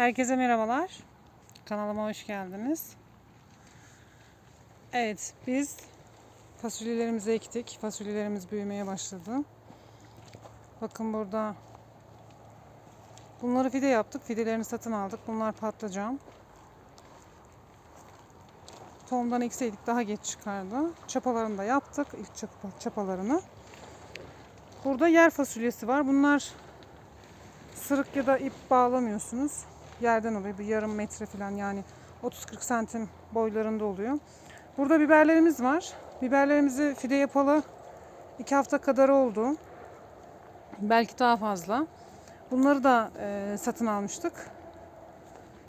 Herkese merhabalar. Kanalıma hoş geldiniz. Evet, biz fasulyelerimizi ektik. Fasulyelerimiz büyümeye başladı. Bakın burada bunları fide yaptık. Fidelerini satın aldık. Bunlar patlıcan. Tohumdan ekseydik daha geç çıkardı. Çapalarını da yaptık. ilk çapa, çapalarını. Burada yer fasulyesi var. Bunlar sırık ya da ip bağlamıyorsunuz. Yerden oluyor. Bir yarım metre falan yani 30-40 santim boylarında oluyor. Burada biberlerimiz var. Biberlerimizi fide yapalı 2 hafta kadar oldu. Belki daha fazla. Bunları da e, satın almıştık.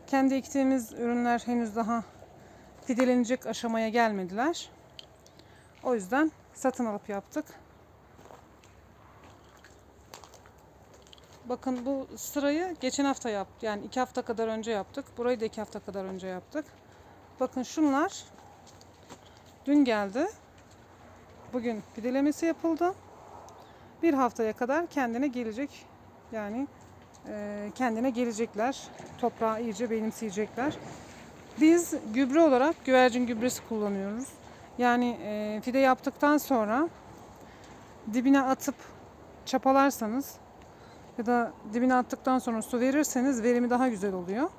Kendi ektiğimiz ürünler henüz daha fidelenecek aşamaya gelmediler. O yüzden satın alıp yaptık. Bakın bu sırayı geçen hafta yaptık. Yani iki hafta kadar önce yaptık. Burayı da iki hafta kadar önce yaptık. Bakın şunlar dün geldi. Bugün fidelemesi yapıldı. Bir haftaya kadar kendine gelecek. Yani e, kendine gelecekler. Toprağı iyice benimseyecekler. Biz gübre olarak güvercin gübresi kullanıyoruz. Yani e, fide yaptıktan sonra dibine atıp çapalarsanız ya da dibine attıktan sonra su verirseniz verimi daha güzel oluyor.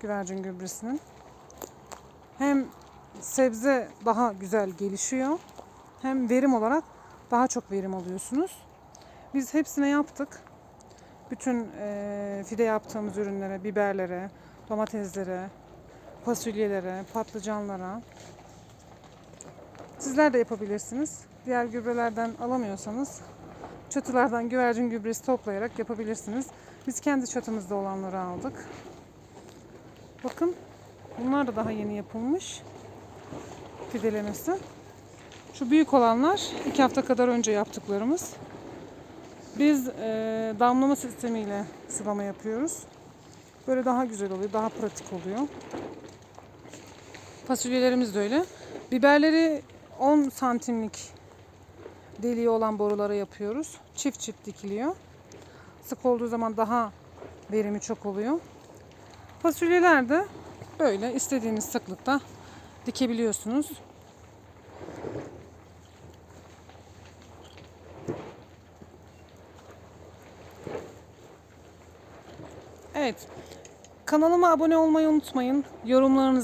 Güvercin gübresinin. Hem sebze daha güzel gelişiyor. Hem verim olarak daha çok verim alıyorsunuz. Biz hepsine yaptık. Bütün e, fide yaptığımız ürünlere, biberlere, domateslere, fasulyelere, patlıcanlara. Sizler de yapabilirsiniz. Diğer gübrelerden alamıyorsanız çatılardan güvercin gübresi toplayarak yapabilirsiniz. Biz kendi çatımızda olanları aldık. Bakın bunlar da daha yeni yapılmış. Fidelemesi. Şu büyük olanlar iki hafta kadar önce yaptıklarımız. Biz e, damlama sistemiyle sulama yapıyoruz. Böyle daha güzel oluyor, daha pratik oluyor. Fasulyelerimiz de öyle. Biberleri 10 santimlik deliği olan borulara yapıyoruz. Çift çift dikiliyor. Sık olduğu zaman daha verimi çok oluyor. Fasulyeler de böyle istediğiniz sıklıkta dikebiliyorsunuz. Evet. Kanalıma abone olmayı unutmayın. Yorumlarınızı